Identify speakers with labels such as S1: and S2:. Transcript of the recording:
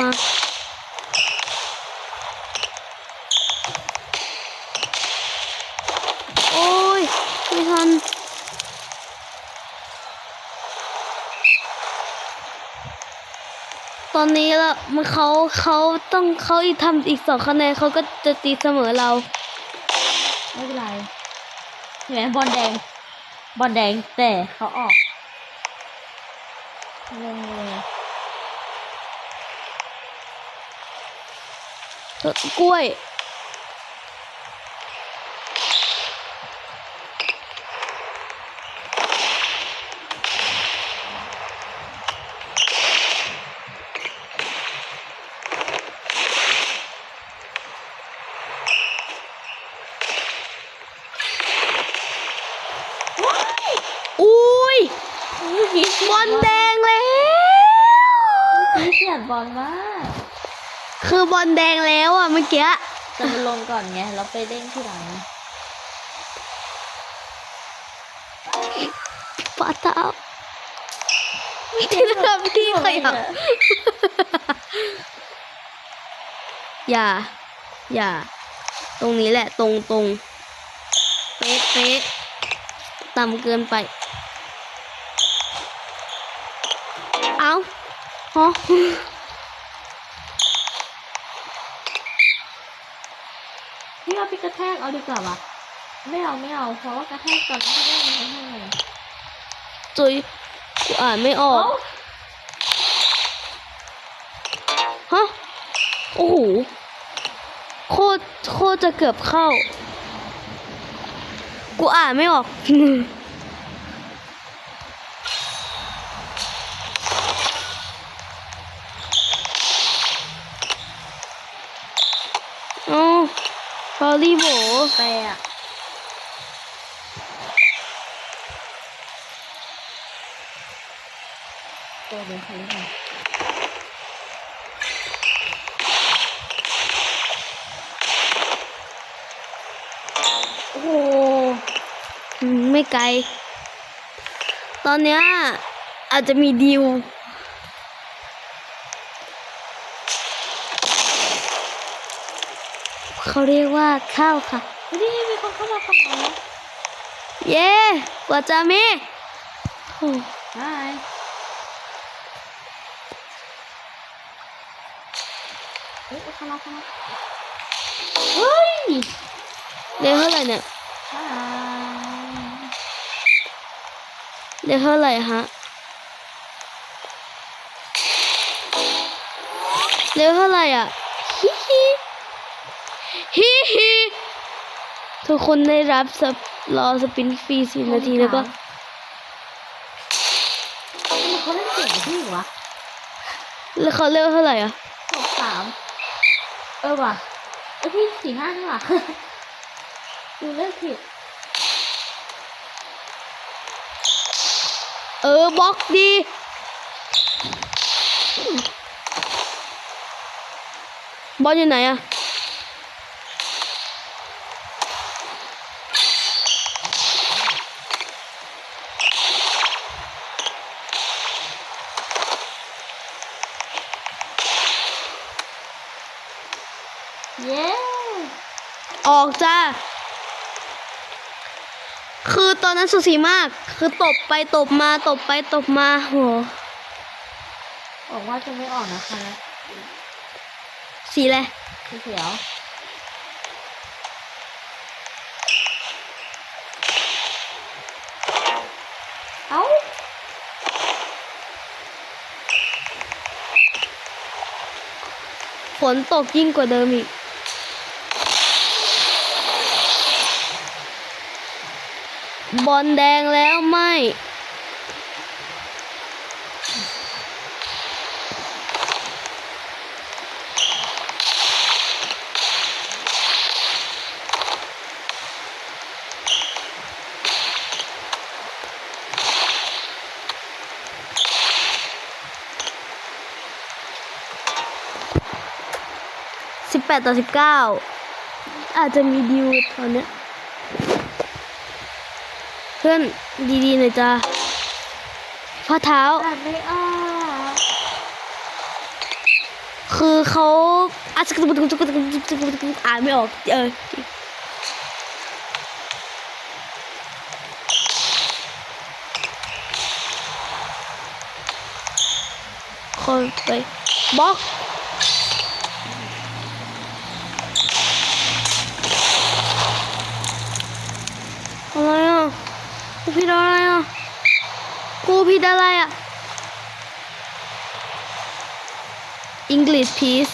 S1: มาโอ้ยไม่ทันตอนนี้ละมันเขาเขาต้องเขาอีกทำอีกสองคะแนนเขาก็จะตีเสมอเรา
S2: ไม่เป็นไรเห็นไหมบอลแดง บอลแดงแต่เขาออกงงเลย
S1: กล้วยอุ้ย
S2: เมื่อกี้
S1: บอลแดงแล้ว
S2: นี่เสียดบอลมาก
S1: คือบอลแดงแล้วอะเมื่อกี้
S2: จะมาลงก่อนไงเราไปเด้งที่หลังไง
S1: ฝ่าเท้าที่ทำที่ขยับอย่า อย่า ตรงนี้แหละตรงตรงเป๊ะเป๊ะต่ำเกินไป เอาฮะ
S2: พี่ว่าพี่กระแทกเอาดีกว่าวะไม่เอาไม่เอาเพราะว่ากระแทกตอนที่เด้งมันกระแทกเลย
S1: จุยกูอ่านไม่ออกฮะโอ้โหโคตรโคตรจะเกือบเข้า กูอ่านไม่ออก อ๋อ ฟอลลี่โบ
S2: แปรอะตัวเดียวใครได้ไหม
S1: โอ้โหอืมไม่ไกล ตอนเนี้ยอาจจะมีดิว เขาเรียกว่าข้าวค่ะ
S2: เฮ้ยนี่มีคนเข้ามาฝั่งเรา
S1: เย้กว่าจะมีโอ้
S2: ใช่เฮ้ยเข้ามาเข้ามาเฮ้ย
S1: เรียกเท่าไหร่เนี่ย
S2: ใช่
S1: เรียกเท่าไหร่ฮะเรียกเท่าไหร่อะฮิฮิ ฮิฮิทุกคนได้รับสปรอสปินฟรีสี่นาทีแล้วก็
S2: ทำไมเขาเล่นเก่งกว่าพี่วะ
S1: แล้วเขาเรียกเท่าไหร่อะ
S2: สองสามเออว่ะเออพี่สี่ห้านี่ว่ะดูเลขผิด
S1: เออบล็อกดีบอลอยู่ไหนอะ
S2: เย้
S1: ออกจ้า คือตอนนั้นสุสีมาก คือตบไปตบมาตบไปตบมาโห
S2: บอกว่าจะไม่ออกนะคะนะ
S1: สีอะไร
S2: สีเขียวเอ้า
S1: ฝนตกยิ่งกว่าเดิมอีก บอลแดงแล้วไม่สิบแปดต่อสิบเก้าอาจจะมีดิวตอนเนี้ย พื่อนดีๆหน่อยจ้าข้อเท้า
S2: ตัดไม่ออก
S1: คคือเขาอะอ่านไม่ออก เออคนไปบล็อกอะไรอะ กูผิดอะไรอะ กูผิดอะไรอะ English please